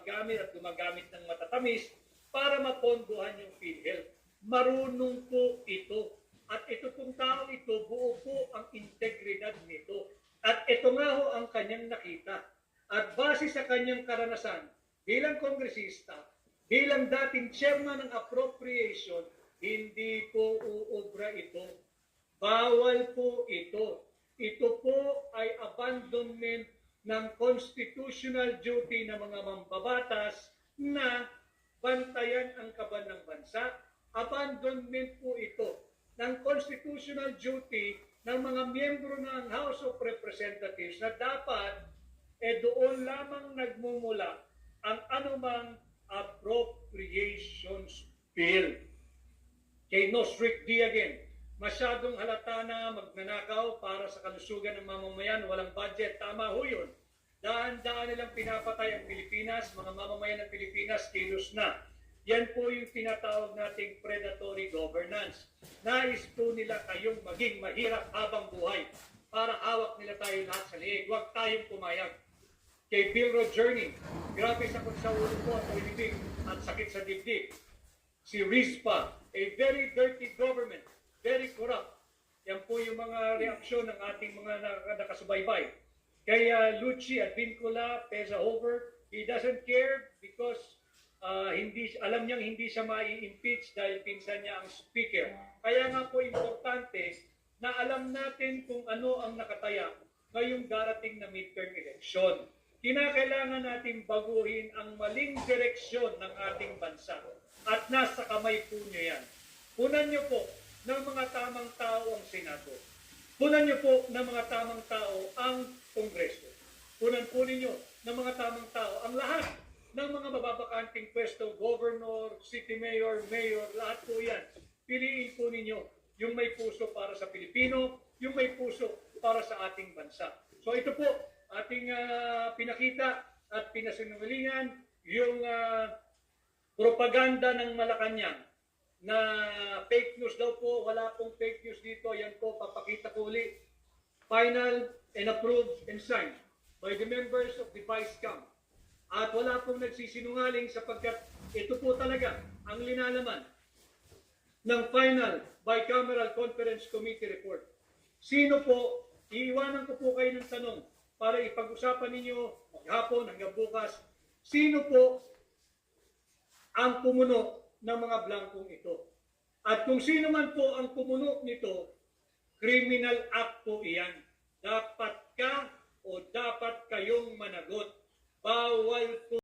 gumagamit at gumagamit ng matatamis para mapondohan yung PhilHealth. Marunong po ito. At ito pong tao ito, buo po ang integridad nito. At ito nga ho ang kanyang nakita. At base sa kanyang karanasan, bilang kongresista, bilang dating chairman ng appropriation, hindi po uubra ito. Bawal po ito. Ito po ay abandonment ng constitutional duty ng mga mambabatas na bantayan ang kaban ng bansa. Abandonment po ito ng constitutional duty ng mga miyembro ng House of Representatives na dapat eh doon lamang nagmumula ang anumang appropriations bill. Kay Nosric D again, masyadong halata na magnanakaw para sa kalusugan ng mamamayan, walang budget, tama ho yun. Daan-daan nilang pinapatay ang Pilipinas, mga mamamayan ng Pilipinas, kilos na. Yan po yung tinatawag nating predatory governance. Nais po nila kayong maging mahirap habang buhay para hawak nila tayo lahat sa liig. Huwag tayong pumayag. Kay Bill Journey, grabe sa ulo ko at ulibig at sakit sa dibdib. Si RISPA, a very dirty government, very corrupt. Yan po yung mga reaksyon ng ating mga na- nakasubaybay. Kaya Lucci at Vincula, Peza Hover, he doesn't care because ah, hindi alam niyang hindi siya mai-impeach dahil pinsan niya ang speaker. Kaya nga po importante na alam natin kung ano ang nakataya ngayong darating na midterm election. Kinakailangan natin baguhin ang maling direksyon ng ating bansa at nasa kamay po niyo yan. Punan niyo po ng mga tamang tao ang Senado. Punan niyo po ng mga tamang tao ang Kongreso. Punan po ninyo ng mga tamang tao ang lahat ng mga mababakanting pwesto, governor, city mayor, mayor, lahat po yan. Piliin po ninyo yung may puso para sa Pilipino, yung may puso para sa ating bansa. So ito po, ating ah, pinakita at pinasinungalingan yung ah, propaganda ng Malacanang na fake news daw po, wala pong fake news dito, yan po, papakita ko uli. Final and approved and signed by the members of the Vice Camp. At wala pong nagsisinungaling sapagkat ito po talaga ang linalaman ng final bicameral conference committee report. Sino po, iiwanan ko po kayo ng tanong para ipag-usapan ninyo maghapon hanggang bukas, sino po ang pumuno ng mga blankong ito? At kung sino man po ang pumuno nito, criminal act po iyan. Dapat ka o dapat kayong managot. Bawal po